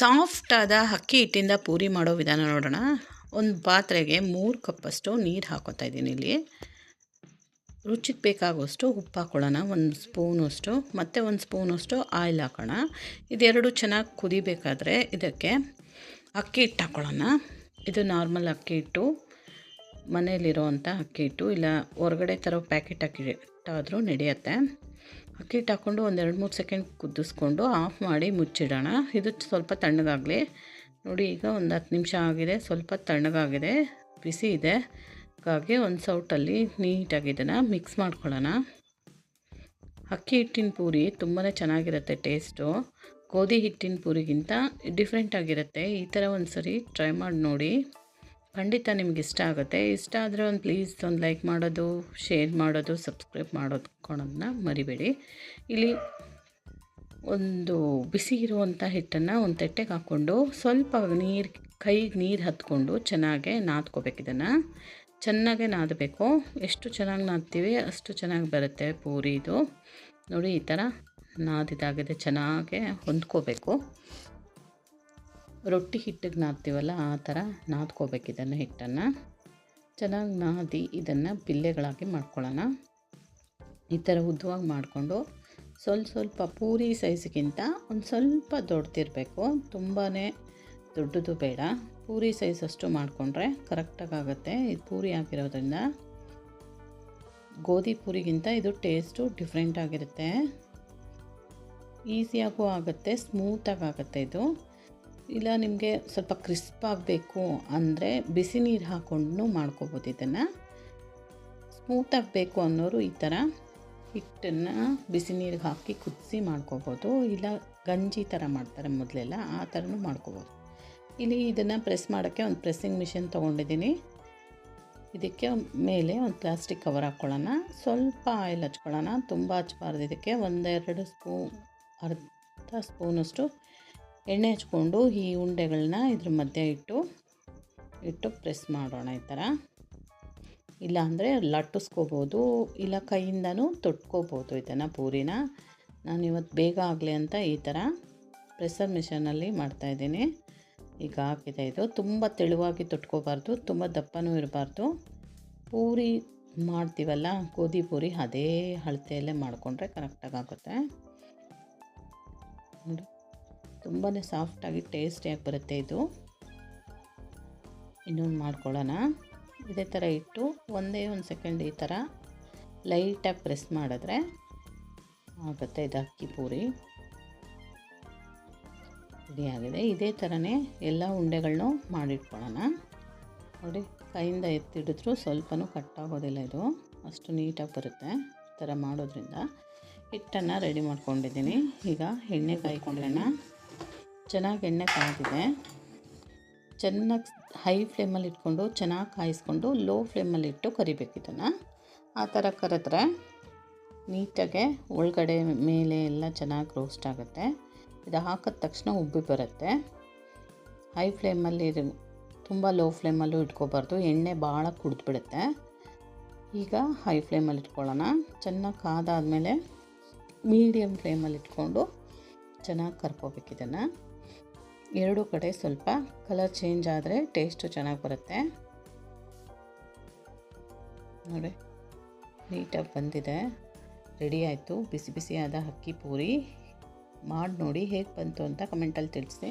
ಸಾಫ್ಟಾದ ಅಕ್ಕಿ ಹಿಟ್ಟಿಂದ ಪೂರಿ ಮಾಡೋ ವಿಧಾನ ನೋಡೋಣ. ಒಂದು ಪಾತ್ರೆಗೆ ಮೂರು ಕಪ್ಪಷ್ಟು ನೀರು ಹಾಕೋತಾ ಇದ್ದೀನಿ ಇಲ್ಲಿ. ರುಚಿಗೆ ಬೇಕಾಗುವಷ್ಟು ಉಪ್ಪು ಹಾಕೊಳ್ಳೋಣ. ಒಂದು ಸ್ಪೂನಷ್ಟು, ಮತ್ತು ಒಂದು ಸ್ಪೂನಷ್ಟು ಆಯಿಲ್ ಹಾಕೋಣ. ಇದೆರಡು ಚೆನ್ನಾಗಿ ಕುದಿಬೇಕಾದ್ರೆ ಇದಕ್ಕೆ ಅಕ್ಕಿ ಹಿಟ್ಟು ಹಾಕ್ಕೊಳ್ಳೋಣ ಇದು ನಾರ್ಮಲ್ ಅಕ್ಕಿ ಹಿಟ್ಟು ಮನೇಲಿರೋವಂಥ ಅಕ್ಕಿ ಹಿಟ್ಟು, ಇಲ್ಲ ಹೊರಗಡೆ ತರೋ ಪ್ಯಾಕೆಟ್ ಅಕ್ಕಿ ಹಿಟ್ಟಾದರೂ ನಡೆಯುತ್ತೆ. ಅಕ್ಕಿ ಹಿಟ್ಟು ಹಾಕ್ಕೊಂಡು ಒಂದು ಎರಡು ಮೂರು ಸೆಕೆಂಡ್ ಕುದಿಸ್ಕೊಂಡು ಆಫ್ ಮಾಡಿ ಮುಚ್ಚಿಡೋಣ. ಇದು ಸ್ವಲ್ಪ ತಣ್ಣಗಾಗಲಿ. ನೋಡಿ, ಈಗ ಒಂದು ಹತ್ತು ನಿಮಿಷ ಆಗಿದೆ. ಸ್ವಲ್ಪ ತಣ್ಣಗಾಗಿದೆ. ಬಿಸಿ ಇದೆ. ಹಾಗಾಗಿ ಒಂದು ಸೌಟಲ್ಲಿ ನೀಟಾಗಿ ಇದನ್ನು ಮಿಕ್ಸ್ ಮಾಡ್ಕೊಳ್ಳೋಣ. ಅಕ್ಕಿ ಹಿಟ್ಟಿನ ಪೂರಿ ತುಂಬಾ ಚೆನ್ನಾಗಿರುತ್ತೆ ಟೇಸ್ಟು. ಗೋಧಿ ಹಿಟ್ಟಿನ ಪೂರಿಗಿಂತ ಡಿಫ್ರೆಂಟಾಗಿರುತ್ತೆ ಈ ಥರ ಒಂದು ಸರಿ ಟ್ರೈ ಮಾಡಿ ನೋಡಿ. ಖಂಡಿತ ನಿಮ್ಗೆ ಇಷ್ಟ ಆಗುತ್ತೆ. ಇಷ್ಟ ಆದರೆ ಒಂದು ಪ್ಲೀಸ್ ಒಂದು ಲೈಕ್ ಮಾಡೋದು ಶೇರ್ ಮಾಡೋದು ಸಬ್ಸ್ಕ್ರೈಬ್ ಮಾಡೋದು ಕೊಡೋದನ್ನ ಮರಿಬೇಡಿ. ಇಲ್ಲಿ ಒಂದು ಬಿಸಿ ಇರುವಂಥ ಹಿಟ್ಟನ್ನು ಒಂದು ತಟ್ಟೆಗೆ ಹಾಕ್ಕೊಂಡು ಸ್ವಲ್ಪ ನೀರು, ಕೈಗೆ ನೀರು ಹತ್ಕೊಂಡು ಚೆನ್ನಾಗೆ ನಾದ್ಕೋಬೇಕು ಇದನ್ನು. ಚೆನ್ನಾಗೆ ನಾದಬೇಕು. ಎಷ್ಟು ಚೆನ್ನಾಗಿ ನಾದ್ತೀವಿ ಅಷ್ಟು ಚೆನ್ನಾಗಿ ಬರುತ್ತೆ ಪೂರಿ ಇದು. ನೋಡಿ ಈ ಥರ ನಾದಿದಾಗಿದೆ ಚೆನ್ನಾಗೆ ಹೊಂದ್ಕೋಬೇಕು. ರೊಟ್ಟಿ ಹಿಟ್ಟಿಗೆ ನಾದ್ತೀವಲ್ಲ ಆ ಥರ ನಾದ್ಕೋಬೇಕು ಇದನ್ನು ಹಿಟ್ಟನ್ನು. ಚೆನ್ನಾಗಿ ನಾದಿ ಇದನ್ನು ಬಿಲ್ಲೆಗಳಾಗಿ ಮಾಡ್ಕೊಳ್ಳೋಣ. ಈ ಥರ ಉದ್ದವಾಗಿ ಮಾಡಿಕೊಂಡು ಸ್ವಲ್ಪ ಸ್ವಲ್ಪ ಪೂರಿ ಸೈಜ್ಗಿಂತ ಒಂದು ಸ್ವಲ್ಪ ದೊಡ್ಡದಿರಬೇಕು ತುಂಬಾ ದೊಡ್ಡದು ಬೇಡ. ಪೂರಿ ಸೈಜ್ ಅಷ್ಟು ಮಾಡಿಕೊಂಡ್ರೆ ಕರೆಕ್ಟಾಗಿ ಆಗುತ್ತೆ. ಇದು ಪೂರಿ ಆಗಿರೋದ್ರಿಂದ ಗೋಧಿ ಪೂರಿಗಿಂತ ಇದು ಟೇಸ್ಟು ಡಿಫ್ರೆಂಟಾಗಿರುತ್ತೆ. ಈಸಿಯಾಗೂ ಆಗುತ್ತೆ, ಸ್ಮೂತಾಗಿ ಆಗುತ್ತೆ ಇದು. ಇಲ್ಲ, ನಿಮಗೆ ಸ್ವಲ್ಪ ಕ್ರಿಸ್ಪ್ ಆಗಬೇಕು ಅಂದರೆ ಬಿಸಿ ನೀರು ಹಾಕ್ಕೊಂಡು ಮಾಡ್ಕೋಬೋದು ಇದನ್ನು. ಸ್ಮೂತಾಗಿ ಬೇಕು ಅನ್ನೋರು ಈ ಥರ ಹಿಟ್ಟನ್ನು ಬಿಸಿ ನೀರಿಗೆ ಹಾಕಿ ಕುದಿಸಿ ಮಾಡ್ಕೋಬೋದು. ಇಲ್ಲ, ಗಂಜಿ ಥರ ಮಾಡ್ತಾರೆ ಮೊದಲೆಲ್ಲ, ಆ ಥರನೂ ಮಾಡ್ಕೋಬೋದು. ಇಲ್ಲಿ ಇದನ್ನು ಪ್ರೆಸ್ ಮಾಡೋಕ್ಕೆ ಒಂದು ಪ್ರೆಸ್ಸಿಂಗ್ ಮಿಷಿನ್ ತೊಗೊಂಡಿದ್ದೀನಿ. ಇದಕ್ಕೆ ಮೇಲೆ ಒಂದು ಪ್ಲಾಸ್ಟಿಕ್ ಕವರ್ ಹಾಕ್ಕೊಳ್ಳೋಣ ಸ್ವಲ್ಪ ಆಯಿಲ್ ಹಚ್ಕೊಳ್ಳೋಣ. ತುಂಬ ಹಚ್ಬಾರ್ದು. ಇದಕ್ಕೆ ಒಂದೆರಡು ಸ್ಪೂನ್ ಅರ್ಧ ಸ್ಪೂನಷ್ಟು ಎಣ್ಣೆ ಹಚ್ಕೊಂಡು ಈ ಉಂಡೆಗಳನ್ನ ಇದ್ರ ಮಧ್ಯೆ ಇಟ್ಟು ಇಟ್ಟು ಪ್ರೆಸ್ ಮಾಡೋಣ ಈ ಥರ ಇಲ್ಲಾಂದರೆ ಲಟ್ಟಿಸ್ಕೋಬೋದು, ಇಲ್ಲ ಕೈಯಿಂದನೂ ತೊಟ್ಕೋಬೋದು ಇದನ್ನು ಪೂರಿನ. ನಾನು ಇವತ್ತು ಬೇಗ ಆಗಲಿ ಅಂತ ಈ ಥರ ಪ್ರೆಸರ್ ಮಿಷನಲ್ಲಿ ಮಾಡ್ತಾಯಿದ್ದೀನಿ ಈಗ ಹಾಕಿದೆ ಇದು. ತುಂಬ ತೆಳುವಾಗಿ ತೊಟ್ಕೋಬಾರ್ದು, ತುಂಬ ದಪ್ಪನೂ ಇರಬಾರ್ದು. ಪೂರಿ ಮಾಡ್ತೀವಲ್ಲ, ಗೋಧಿ ಪೂರಿ ಅದೇ ಅಳತೆಯಲ್ಲೇ ಮಾಡಿಕೊಂಡ್ರೆ ಕರೆಕ್ಟಾಗಿ ಆಗುತ್ತೆ. ನೋಡಿ. ತುಂಬಾ ಸಾಫ್ಟಾಗಿ ಟೇಸ್ಟಿಯಾಗಿ ಬರುತ್ತೆ ಇದು. ಇನ್ನೊಂದು ಮಾಡ್ಕೊಳ್ಳೋಣ. ಇದೇ ಥರ ಇಟ್ಟು ಒಂದೇ ಒಂದು ಸೆಕೆಂಡ್ ಈ ಥರ ಲೈಟಾಗಿ ಪ್ರೆಸ್ ಮಾಡಿದ್ರೆ ಆಗುತ್ತೆ ಇದು ಅಕ್ಕಿ ಪೂರಿ. ಆಗಿದೆ. ಇದೇ ಥರನೇ ಎಲ್ಲ ಉಂಡೆಗಳನ್ನೂ ಮಾಡಿಟ್ಕೊಳ್ಳೋಣ. ನೋಡಿ, ಕೈಯಿಂದ ಎತ್ತಿಡಿದ್ರೂ ಸ್ವಲ್ಪನೂ ಕಟ್ಟಾಗೋದಿಲ್ಲ ಇದು. ಅಷ್ಟು ನೀಟಾಗಿ ಬರುತ್ತೆ ಈ ಥರ ಮಾಡೋದ್ರಿಂದ. ಹಿಟ್ಟನ್ನು ರೆಡಿ ಮಾಡ್ಕೊಂಡಿದ್ದೀನಿ. ಈಗ ಎಣ್ಣೆ ಕಾಯ್ಕೊಳ್ಳೋಣ. ಚೆನ್ನಾಗಿ ಎಣ್ಣೆ ಕಾಯ್ದಿದೆ. ಚೆನ್ನಾಗಿ ಹೈ ಫ್ಲೇಮಲ್ಲಿ ಇಟ್ಕೊಂಡು ಚೆನ್ನಾಗಿ ಕಾಯಿಸ್ಕೊಂಡು ಲೋ ಫ್ಲೇಮಲ್ಲಿ ಇಟ್ಟು ಕರಿಬೇಕು ಇದನ್ನು. ಆ ಥರ ಕರೆದ್ರೆ ನೀಟಾಗೆ ಒಳಗಡೆ ಮೇಲೆ ಎಲ್ಲ ಚೆನ್ನಾಗಿ ರೋಸ್ಟ್ ಆಗುತ್ತೆ. ಇದು ಹಾಕಿದ ತಕ್ಷಣ ಉಬ್ಬಿ ಬರುತ್ತೆ. ಹೈ ಫ್ಲೇಮಲ್ಲಿ ತುಂಬ ಲೋ ಫ್ಲೇಮಲ್ಲೂ ಇಟ್ಕೋಬಾರ್ದು. ಎಣ್ಣೆ ಭಾಳ ಕುಡಿದ್ಬಿಡುತ್ತೆ. ಈಗ ಹೈ ಫ್ಲೇಮಲ್ಲಿ ಇಟ್ಕೊಳ್ಳೋಣ. ಚೆನ್ನಾಗಿ ಕಾದಾದಮೇಲೆ ಮೀಡಿಯಮ್ ಫ್ಲೇಮಲ್ಲಿ ಇಟ್ಕೊಂಡು ಚೆನ್ನಾಗಿ ಕರ್ಕೋಬೇಕು ಇದನ್ನು. ಎರಡೂ ಕಡೆ ಸ್ವಲ್ಪ ಕಲರ್ ಚೇಂಜ್ ಆದರೆ ಟೇಸ್ಟು ಚೆನ್ನಾಗಿ ಬರುತ್ತೆ. ನೋಡಿ ನೀಟಾಗಿ ಬಂದಿದೆ. ರೆಡಿ ಆಯಿತು. ಬಿಸಿ ಬಿಸಿಯಾದ ಅಕ್ಕಿ ಪೂರಿ. ಮಾಡಿ ನೋಡಿ ಹೇಗೆ ಬಂತು ಅಂತ ಕಮೆಂಟಲ್ಲಿ ತಿಳಿಸಿ.